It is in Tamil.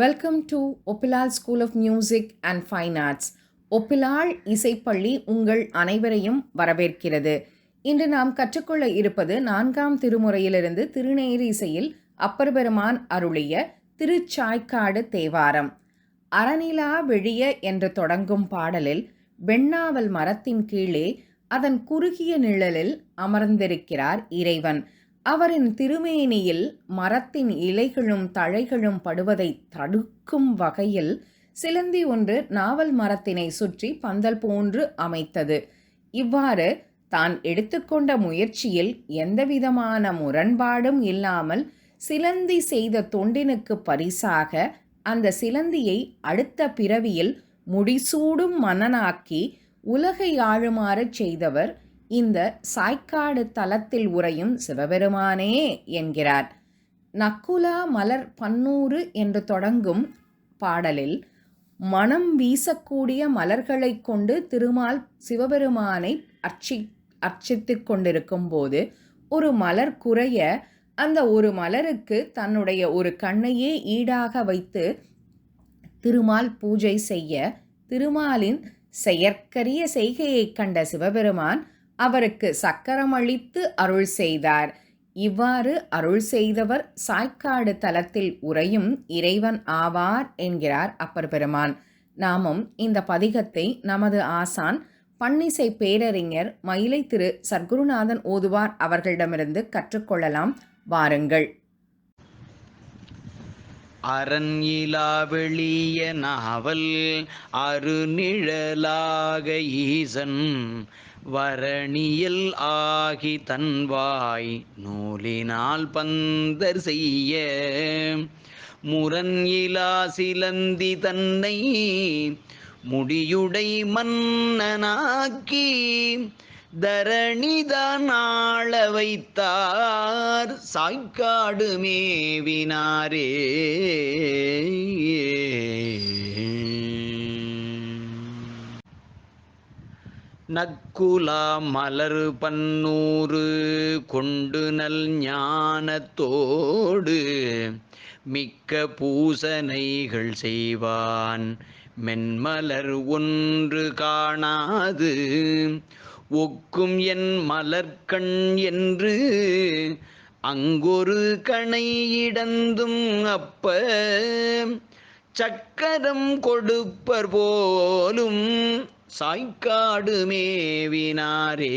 Welcome to Oppilal school of music and fine arts Oppilal இசைப்பள்ளி உங்கள் அனைவரையும் வரவேற்கிறது. இன்று நாம் கற்றுக்கொள்ள இருப்பது நான்காம் திருமுறையிலிருந்து திருநேரி இசையில் அப்பர் பெருமான் அருளிய திருச்சாய்க்காடு தேவாரம். அறநிலா வெளிய என்று தொடங்கும் பாடலில் வெண்ணாவல் மரத்தின் கீழே அதன் குறுகிய நிழலில் அமர்ந்திருக்கிறார் இறைவன். அவரின் திருமேனியில் மரத்தின் இலைகளும் தழைகளும் படுவதை தடுக்கும் வகையில் சிலந்தி ஒன்று நாவல் மரத்தினை சுற்றி பந்தல் போன்று அமைத்தது. இவ்வாறு தான் எடுத்துக்கொண்ட முயற்சியில் எந்தவிதமான முரண்பாடும் இல்லாமல் சிலந்தி செய்த தொண்டினுக்கு பரிசாக அந்த சிலந்தியை அடுத்த பிறவியில் முடிசூடும் மன்னனாக்கி உலகை ஆளுமாறச் செய்தவர் இந்த சாய்க்காடு தலத்தில் உறையும் சிவபெருமானே என்கிறார். நக்குலா மலர் பன்னூறு என்று தொடங்கும் பாடலில் மனம் வீசக்கூடிய மலர்களைக் கொண்டு திருமால் சிவபெருமானை அர்ச்சி அர்ச்சித்து கொண்டிருக்கும் போது ஒரு மலர் குறைய அந்த ஒரு மலருக்கு தன்னுடைய ஒரு கண்ணையே ஈடாக வைத்து திருமால் பூஜை செய்ய திருமாலின் செயற்கரிய செய்கையைக் கண்ட சிவபெருமான் அவருக்கு சக்கரம் அளித்து அருள் செய்தார். இவ்வாறு அருள் செய்தவர் சாய்க்காடு தலத்தில் உறையும் இறைவன் ஆவார் என்கிறார் அப்பர் பெருமான் நாமும் இந்த பதிகத்தை நமது ஆசான் பன்னிசை பேரறிஞர் மயிலை திரு சர்க்குருநாதன் ஓதுவார் அவர்களிடமிருந்து கற்றுக்கொள்ளலாம். வாருங்கள். அரண் இலாவெளிய நாவல் அருநிழலாக ஈசன் வரணியல் ஆகி தன்வாய் நூலினால் பந்தர் செய்ய. முரண் இலா சிலந்தி தன்னை முடியுடை மன்னனாக்கி தரணிதான் ஆள வைத்தார் சாய்க்காடு மேவினாரே. நக்குலா மலர் பன்னூறு கொண்டு நல் ஞானத்தோடு மிக்க பூசனைகள் செய்வான். மென்மலர் ஒன்று காணாது. ஒக்கும் என் மலர்கண் என்று அங்கொரு கணை இடந்தும் அப்ப சக்கரம் கொடுப்பர் போலும் சாய்க்காடு மேவினாரே.